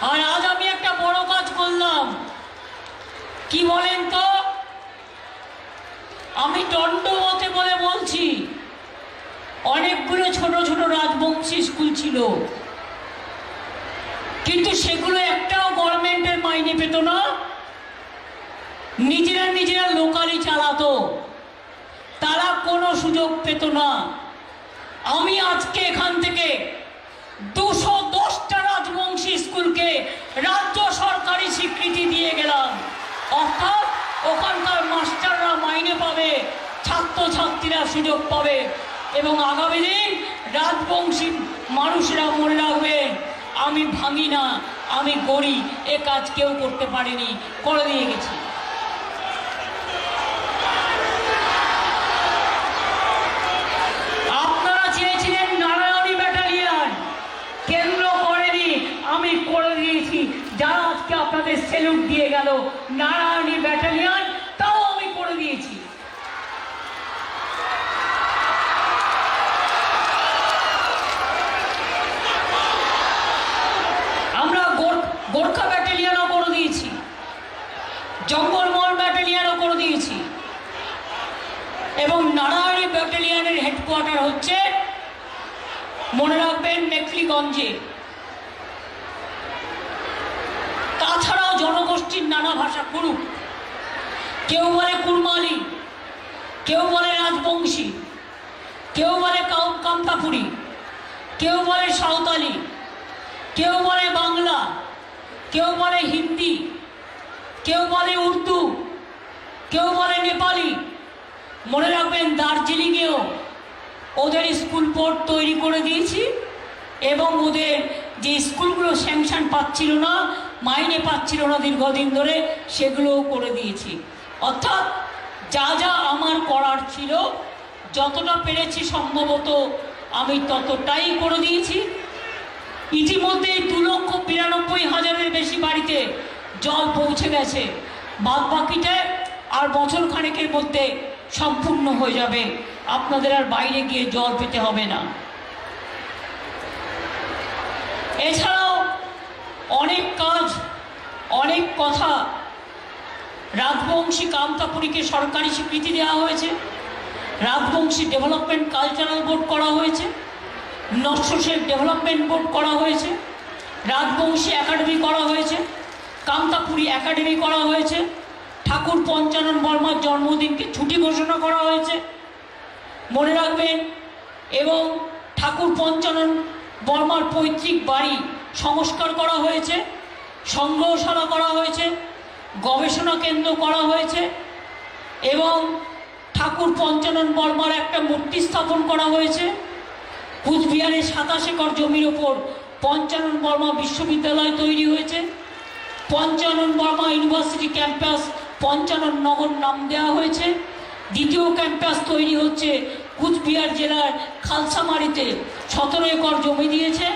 আর আজ আমি একটা বড় কাজ করলাম। কি বলেন তো? আমি দণ্ডমতে বলে বলছি। অনেকগুলো ছোট ছোট রাজবংশী স্কুল ছিল। কিন্তু সেগুলো একটাও গভর্নমেন্টের মাইনে পেত না। নিজেরা নিজেরা লোকালি চালাতো। তারা কোনো সুযোগ পেত না। আমি আজকে এখান থেকে রাজ্য সরকারি স্বীকৃতি দিয়ে গেলাম। অর্থাৎ ওখানকার মাস্টাররা মাইনে পাবে, ছাত্রছাত্রীরা সুযোগ পাবে এবং আগামী দিন রাজবংশী মানুষরা মনে রাখবে, আমি ভাঙি না আমি গড়ি এ কাজ কেউ করতে পারেনি, করে দিয়ে গেছি আপনারা চেয়েছিলেন নারায়ণী ব্যাটালিয়ান কেন্দ্র করেনি আমি করে দিয়েছি যারা আজকে আপনাদের সেলুট দিয়ে গেল, নারায়ণী ব্যাটালিয়ান, তাও আমি করে দিয়েছি। আমরা গোর- গোর্খা ব্যাটালিয়ানও করে দিয়েছি। জঙ্গলমহল ব্যাটালিয়ানও করে দিয়েছি। এবং নারায়ণী ব্যাটালিয়ানের হেডকোয়ার্টার হচ্ছে, মনে রাখবেন মেখলিগঞ্জে তাছাড়াও জনগোষ্ঠীর নানা ভাষা করুক কেউ বলে কুরমালি, কেউ বলে রাজবংশী, কেউ বলে কামতাপুরি কেউ বলে সাঁওতালি, কেউ বলে বাংলা, কেউ বলে হিন্দি, কেউ বলে উর্দু, কেউ বলে নেপালি। মনে রাখবেন দার্জিলিংয়েও ওদের স্কুল বোর্ড তৈরি করে দিয়েছি এবং ওদের যে স্কুলগুলো স্যাংশন পাচ্ছিল না মাইনে পাচ্ছিল না দীর্ঘদিন ধরে, সেগুলোও করে দিয়েছি। অর্থাৎ যা যা আমার করার ছিল, যতটা পেরেছি সম্ভবত আমি ততটাই করে দিয়েছি। ইতিমধ্যে দু লক্ষ বিরানব্বই হাজারের বেশি বাড়িতে জল পৌঁছে গেছে। বাদ বাকিটা আর বছর খানেকের মধ্যে সম্পূর্ণ হয়ে যাবে। আপনাদের আর বাইরে গিয়ে জল পেতে হবে না। এছাড়াও অনেক কাজ, অনেক কথা রাজবংশী কামতাপুরীকে সরকারি স্বীকৃতি দেওয়া হয়েছে, রাজবংশী ডেভেলপমেন্ট কালচারাল বোর্ড করা হয়েছে নস্যশের ডেভেলপমেন্ট বোর্ড করা হয়েছে, রাজবংশী একাডেমি করা হয়েছে, কামতাপুরী একাডেমি করা হয়েছে, ঠাকুর পঞ্চানন বর্মার জন্মদিনকে ছুটি ঘোষণা করা হয়েছে। মনে রাখবেন, এবং ঠাকুর পঞ্চানন বর্মার পৈতৃক বাড়ি সংস্কার করা হয়েছে, সংগ্রহশালা করা হয়েছে, গবেষণা কেন্দ্র করা হয়েছে, এবং ঠাকুর পঞ্চানন বর্মার একটা মূর্তি স্থাপন করা হয়েছে। কুচবিহারের সাতাশ একর জমির ওপর পঞ্চানন বর্মা বিশ্ববিদ্যালয় তৈরি হয়েছে। পঞ্চানন বর্মা ইউনিভার্সিটি ক্যাম্পাস পঞ্চানন নগর নাম দেওয়া হয়েছে। দ্বিতীয় ক্যাম্পাস তৈরি হচ্ছে কুচবিহার জেলার খালসামারিতে। সতেরো একর জমি দিয়েছে।